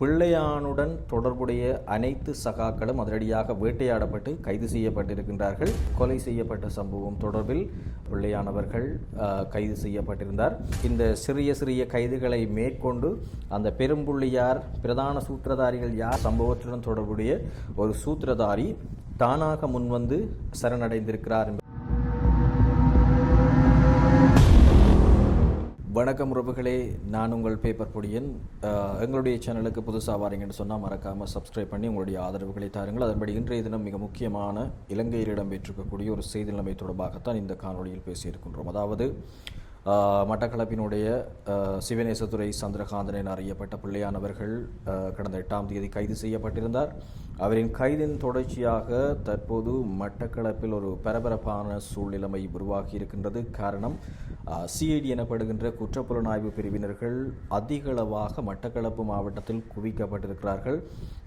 பிள்ளையானுடன் தொடர்புடைய அனைத்து சகாக்களும் அதிரடியாக வேட்டையாடப்பட்டு கைது செய்யப்பட்டிருக்கின்றார்கள். கொலை செய்யப்பட்ட சம்பவம் தொடர்பில் பிள்ளையானவர்கள் கைது செய்யப்பட்டிருந்தார். இந்த சிறிய சிறிய கைதுகளை மேற்கொண்டு அந்த பெரும்புள்ளியார் பிரதான சூத்திரதாரிகள் யார் சம்பவத்துடன் தொடர்புடைய ஒரு சூத்திரதாரி தானாக முன்வந்து சரணடைந்திருக்கிறார் வணக்கம் உறவுகளே. நான் உங்கள் பேப்பர் பொடியன். எங்களுடைய சேனலுக்கு புதுசாக வாரீங்கன்னு சொன்னால் மறக்காமல் சப்ஸ்கிரைப் பண்ணி உங்களுடைய ஆதரவுகளை தாருங்கள். அதன்படி இன்றைய தினம் மிக முக்கியமான இலங்கையில் இடம்பெற்றிருக்கக்கூடிய ஒரு செய்தி நிலைமை தொடர்பாகத்தான் இந்த காணொளியில் பேசியிருக்கின்றோம். அதாவது மட்டக்களப்பினுடைய சிவநேசதுரை சிவநேசத்துறை சந்திரகாந்தன் என அறியப்பட்ட பிள்ளையானவர்கள் கடந்த எட்டாம் தேதி கைது செய்யப்பட்டிருந்தார். அவரின் கைதின் தொடர்ச்சியாக தற்போது மட்டக்களப்பில் ஒரு பரபரப்பான சூழ்நிலைமை உருவாகி இருக்கின்றது காரணம் சிஐடி எனப்படுகின்ற குற்றப்புலனாய்வு பிரிவினர்கள் அதிகளவாக மட்டக்களப்பு மாவட்டத்தில் குவிக்கப்பட்டிருக்கிறார்கள்.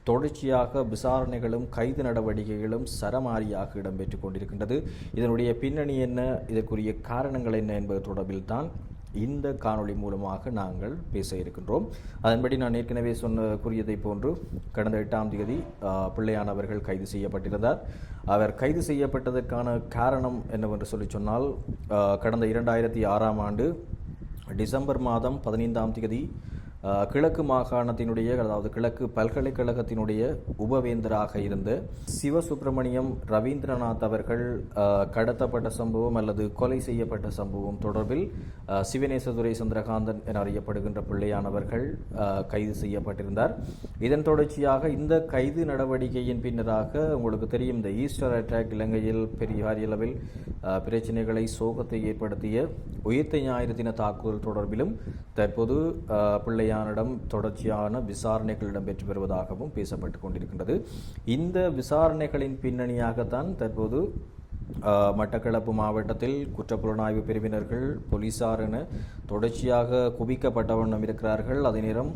தொடர்ச்சியாக விசாரணைகளும் கைது நடவடிக்கைகளும் சரமாரியாக இடம்பெற்றுக் கொண்டிருக்கின்றது. இதனுடைய பின்னணி என்ன? இதற்குரிய காரணங்கள் என்ன என்பது தொடர்பில் தான் இந்த காணொளி மூலமாக நாங்கள் பேச இருக்கின்றோம். அதன்படி நான் ஏற்கனவே சொன்ன கூறியதை போன்று கடந்த எட்டாம் தேதி பிள்ளையானவர்கள் கைது செய்யப்பட்டிருந்தார். அவர் கைது செய்யப்பட்டதற்கான காரணம் என்னவென்று சொல்லி சொன்னால் கடந்த இரண்டாயிரத்தி ஆறாம் ஆண்டு டிசம்பர் மாதம் பதினைந்தாம் தேதி கிழக்கு மாகாணத்தினுடைய அதாவது கிழக்கு பல்கலைக்கழகத்தினுடைய உபவேந்தராக இருந்த சிவசுப்பிரமணியம் ரவீந்திரநாத் அவர்கள் கடத்தப்பட்ட சம்பவம் அல்லது கொலை செய்யப்பட்ட சம்பவம் தொடர்பில் சிவநேசதுரை சந்திரகாந்தன் என அறியப்படுகின்ற பிள்ளையானவர்கள் கைது செய்யப்பட்டிருந்தார். இதன் தொடர்ச்சியாக இந்த கைது நடவடிக்கையின் பின்னராக உங்களுக்கு தெரியும் இந்த ஈஸ்டர் அட்டாக் இலங்கையில் பெரிய அளவில் பிரச்சனைகளை சோகத்தை ஏற்படுத்திய உயிர்த்த ஞாயிறு தின தாக்குதல் தொடர்பிலும் தற்போது பிள்ளை பிள்ளையானிடம் தொடர்ச்சியான விசாரணைகள் இடம்பெற்று வருவதாகவும் பேசப்பட்டு கொண்டிருக்கின்றது. இந்த விசாரணைகளின் பின்னணியாகத்தான் தற்போது மட்டக்களப்பு மாவட்டத்தில் குற்றப்புலனாய்வு பிரிவினர்கள் போலீசார் என தொடர்ச்சியாக குவிக்கப்பட்ட வண்ணம் இருக்கிறார்கள் அதே நேரம்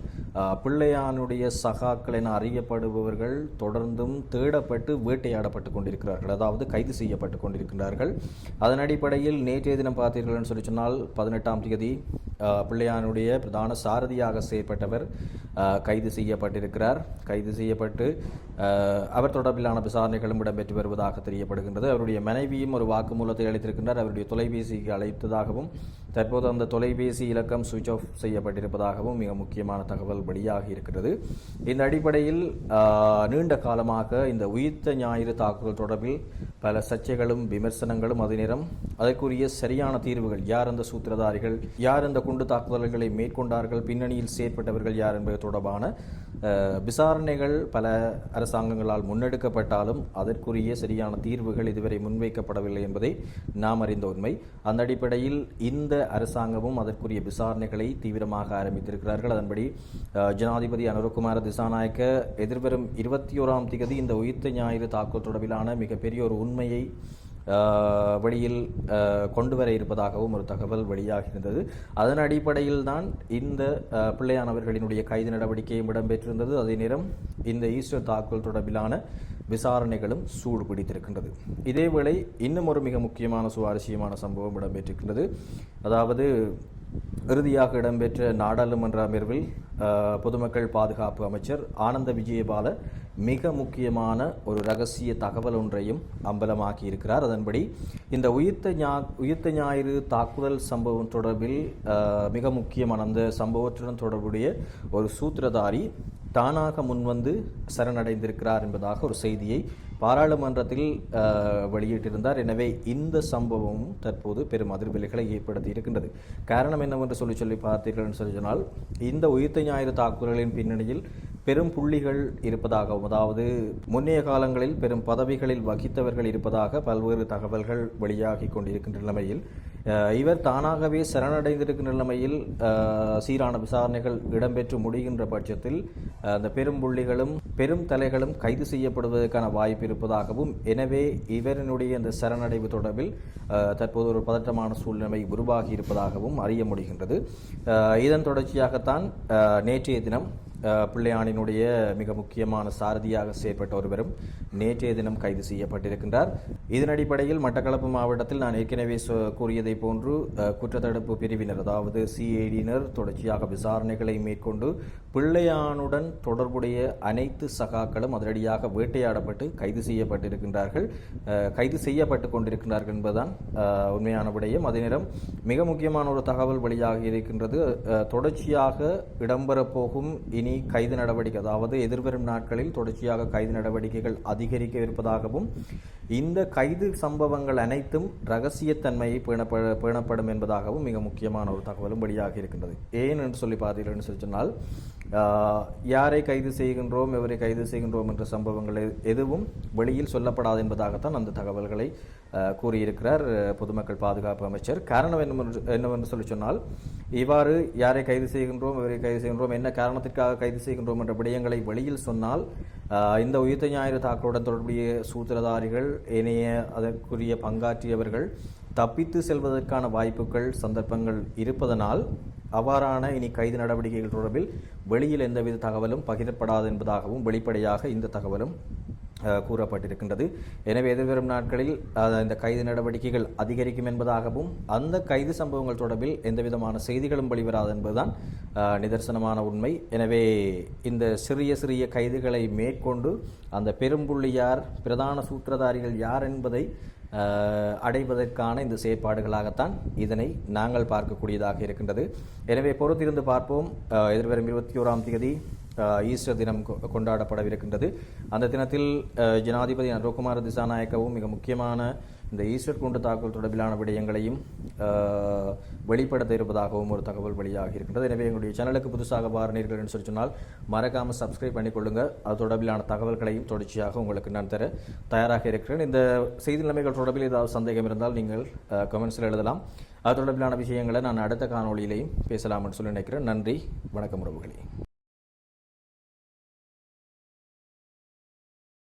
பிள்ளையானுடைய சகாக்கள் என அறியப்படுபவர்கள் தொடர்ந்தும் தேடப்பட்டு வேட்டையாடப்பட்டு கொண்டிருக்கிறார்கள். அதாவது கைது செய்யப்பட்டு கொண்டிருக்கிறார்கள் அதன் அடிப்படையில் நேற்றைய தினம் பார்த்தீர்கள்னு சொல்லி சொன்னால் பதினெட்டாம் தேதி பிள்ளையானுடைய பிரதான சாரதியாக செயற்பட்டவர் கைது செய்யப்பட்டிருக்கிறார். கைது செய்யப்பட்டு அவர் தொடர்பிலான விசாரணைகளும் இடம்பெற்று வருவதாக தெரியப்படுகின்றது. அவருடைய மனைவியும் ஒரு வாக்குமூலத்தை அளித்திருக்கின்றார். அவருடைய தொலைபேசிக்கு அழைத்ததாகவும் தற்போது அந்த தொலைபேசி இலக்கம் சுவிட்ச் ஆஃப் செய்யப்பட்டிருப்பதாகவும் மிக முக்கியமான தகவல் வெளியாகி இருக்கிறது. இந்த அடிப்படையில் நீண்ட காலமாக இந்த உயிர்த்த ஞாயிறு தாக்குதல் தொடர்பில் பல சர்ச்சைகளும் விமர்சனங்களும் அதே நேரம் அதற்குரிய சரியான தீர்வுகள் யார் அந்த சூத்திரதாரிகள் யார் அந்த குண்டு தாக்குதல்களை மேற்கொண்டார்கள் பின்னணியில் செயற்பட்டவர்கள் யார் என்பது தொடர்பான விசாரணைகள் பல அரசாங்கங்களால் முன்னெடுக்கப்பட்டாலும் அதற்குரிய சரியான தீர்வுகள் இதுவரை முன்வைக்கப்படவில்லை என்பதை நாம் அறிந்த உண்மை. அந்த அடிப்படையில் இந்த அரசாங்கமும் அதற்குரிய விசாரணைகளை தீவிரமாக ஆரம்பித்திருக்கிறார்கள். அதன்படி ஜனாதிபதி அனுரகுமார திசாநாயக்க எதிர்வரும் இருபத்தி ஓராம் திகதி இந்த உயிர்த்த ஞாயிறு தாக்குதல் தொடர்பிலான மிகப்பெரிய ஒரு உண்மையை வழியில் வெளியில் கொண்டு வர இருப்பதாகவும் ஒரு தகவல் வெளியாகியிருந்தது. அதன் அடிப்படையில் தான் இந்த பிள்ளையானவர்களினுடைய கைது நடவடிக்கையும் இடம்பெற்றிருந்தது. அதே நேரம் இந்த ஈஸ்டர் தாக்குதல் தொடர்பிலான விசாரணைகளும் சூடு பிடித்திருக்கின்றது இதேவேளை இன்னும் ஒரு மிக முக்கியமான சுவாரஸ்யமான சம்பவம் இடம்பெற்றிருக்கின்றது. அதாவது இறுதியாக இடம்பெற்ற நாடாளுமன்ற அமர்வில் பொதுமக்கள் பாதுகாப்பு அமைச்சர் ஆனந்த விஜயபால மிக முக்கியமான ஒரு ரகசிய தகவல் ஒன்றையும் அம்பலமாக்கி இருக்கிறார். அதன்படி இந்த உயிர்த்த ஞா உயிர்த்த ஞாயிறு தாக்குதல் சம்பவம் தொடர்பில் மிக முக்கியமான அந்த சம்பவத்துடன் தொடர்புடைய ஒரு சூத்திரதாரி தானாக முன்வந்து சரணடைந்திருக்கிறார் என்பதாக ஒரு செய்தியை பாராளுமன்றத்தில் வெளியிட்டிருந்தார். எனவே இந்த சம்பவமும் தற்போது பெரும் அதிர்வலைகளை ஏற்படுத்தி இருக்கின்றது. காரணம் என்னவென்று சொல்லி சொல்லி பார்த்தீர்கள் என்று சொல்லி சொன்னால் இந்த உயிர்த்த ஞாயிறு தாக்குதல்களின் பின்னணியில் பெரும் புள்ளிகள் இருப்பதாகவும் அதாவது முன்னைய காலங்களில் பெரும் பதவிகளில் வகித்தவர்கள் இருப்பதாக பல்வேறு தகவல்கள் வெளியாகி கொண்டிருக்கின்ற நிலைமையில் இவர் தானாகவே சரணடைந்திருக்கின்ற நிலைமையில் சீரான விசாரணைகள் இடம்பெற்று முடிகின்ற பட்சத்தில் அந்த பெரும் புள்ளிகளும் பெரும் தலைகளும் கைது செய்யப்படுவதற்கான வாய்ப்பு இருப்பதாகவும் எனவே இவரினுடைய இந்த சரணடைவு தொடர்பில் தற்போது ஒரு பதட்டமான சூழ்நிலை உருவாகி இருப்பதாகவும் அறிய முடிகின்றது. இதன் தொடர்ச்சியாகத்தான் நேற்றைய தினம் பிள்ளையானினுடைய மிக முக்கியமான சாரதியாக செயற்பட்ட ஒருவரும் நேற்றைய தினம் கைது செய்யப்பட்டிருக்கின்றார். இதன் அடிப்படையில் மட்டக்களப்பு மாவட்டத்தில் நான் ஏற்கனவே கூறியதை போன்று குற்றத்தடுப்பு பிரிவினர் அதாவது சிஐடியினர் தொடர்ச்சியாக விசாரணைகளை மேற்கொண்டு பிள்ளையானுடன் தொடர்புடைய அனைத்து சகாக்களும் அதிரடியாக வேட்டையாடப்பட்டு கைது செய்யப்பட்டிருக்கின்றார்கள். கைது செய்யப்பட்டு கொண்டிருக்கிறார்கள் என்பதுதான் உண்மையான விடயம். அதே நேரம் மிக முக்கியமான ஒரு தகவல் வெளியாக இருக்கின்றது. தொடர்ச்சியாக இடம்பெறப்போகும் இனி கைது நடவடிக்கை அதாவது எதிர்வரும் நாட்களில் தொடர்ச்சியாக கைது நடவடிக்கைகள் அதிகரிக்க இருப்பதாகவும் இந்த கைது சம்பவங்கள் அனைத்தும் ரகசியத்தன்மையை பேணப்ப பேணப்படும் என்பதாகவும் மிக முக்கியமான ஒரு தகவலும் வெளியாக இருக்கின்றது. ஏன் என்று சொல்லி பார்த்தீர்கள் சொல்லி சொன்னால் யாரை கைது செய்கின்றோம் எவரை கைது செய்கின்றோம் என்ற சம்பவங்கள் எதுவும் வெளியில் சொல்லப்படாது என்பதாகத்தான் அந்த தகவல்களை கூறியிருக்கிறார் பொதுமக்கள் பாதுகாப்பு அமைச்சர். காரணம் என்னவென்று என்னவென்று சொல்லி சொன்னால் இவ்வாறு யாரை கைது செய்கின்றோம் எவரை கைது செய்கின்றோம் என்ன காரணத்திற்காக கைது செய்கின்றோம் என்ற விடயங்களை வெளியில் சொன்னால் இந்த உயிர்த்த ஞாயிறு தாக்கலுடன் தொடர்புடைய சூத்திரதாரிகள் ஏனைய அதற்குரிய பங்காற்றியவர்கள் தப்பித்து செல்வதற்கான வாய்ப்புகள் சந்தர்ப்பங்கள் இருப்பதனால் அவ்வாறான இனி கைது நடவடிக்கைகள் தொடர்பில் வெளியில் எந்தவித தகவலும் பகிரப்படாது என்பதாகவும் வெளிப்படையாக இந்த தகவலும் கூறப்பட்டிருக்கின்றது. எனவே எதிர்வரும் நாட்களில் இந்த கைது நடவடிக்கைகள் அதிகரிக்கும் என்பதாகவும் அந்த கைது சம்பவங்கள் தொடர்பில் எந்தவிதமான செய்திகளும் வெளிவராது என்பதுதான் நிதர்சனமான உண்மை. எனவே இந்த சிறிய சிறிய கைதுகளை மேற்கொண்டு அந்த பெரும்புள்ளியார் பிரதான சூத்திரதாரிகள் யார் என்பதை அடைவதற்கான இந்த செயற்பாடுகளாகத்தான் இதனை நாங்கள் பார்க்கக்கூடியதாக இருக்கின்றது. எனவே பொறுத்திருந்து பார்ப்போம். எதிர்வரும் இருபத்தி ஓராம் தேதி ஈஸ்டர் தினம் கொ- கொண்டாடப்படவிருக்கின்றது அந்த தினத்தில் ஜனாதிபதி அனுகுமார திசாநாயக்கவும் மிக முக்கியமான இந்த ஈஸ்டர் குண்டு தாக்குதல் தொடர்பிலான விடயங்களையும் வெளிப்படுத்த இருப்பதாகவும் ஒரு தகவல் வெளியாக இருக்கின்றது எனவே எங்களுடைய சேனலுக்கு புதுசாக பாருனீர்கள் என்று சொல்லி சொன்னால் மறக்காமல் சப்ஸ்கிரைப் பண்ணிக்கொள்ளுங்க அது தொடர்பிலான தகவல்களையும் தொடர்ச்சியாக உங்களுக்கு நான் தர தயாராக இருக்கிறேன் இந்த செய்தி நிலைமைகள் தொடர்பில் ஏதாவது சந்தேகம் இருந்தால் நீங்கள் கமெண்ட்ஸில் எழுதலாம் அது தொடர்பிலான விஷயங்களை நான் அடுத்த காணொளியிலையும் பேசலாம் என்று சொல்லி நினைக்கிறேன் நன்றி வணக்கம் உறவுகளே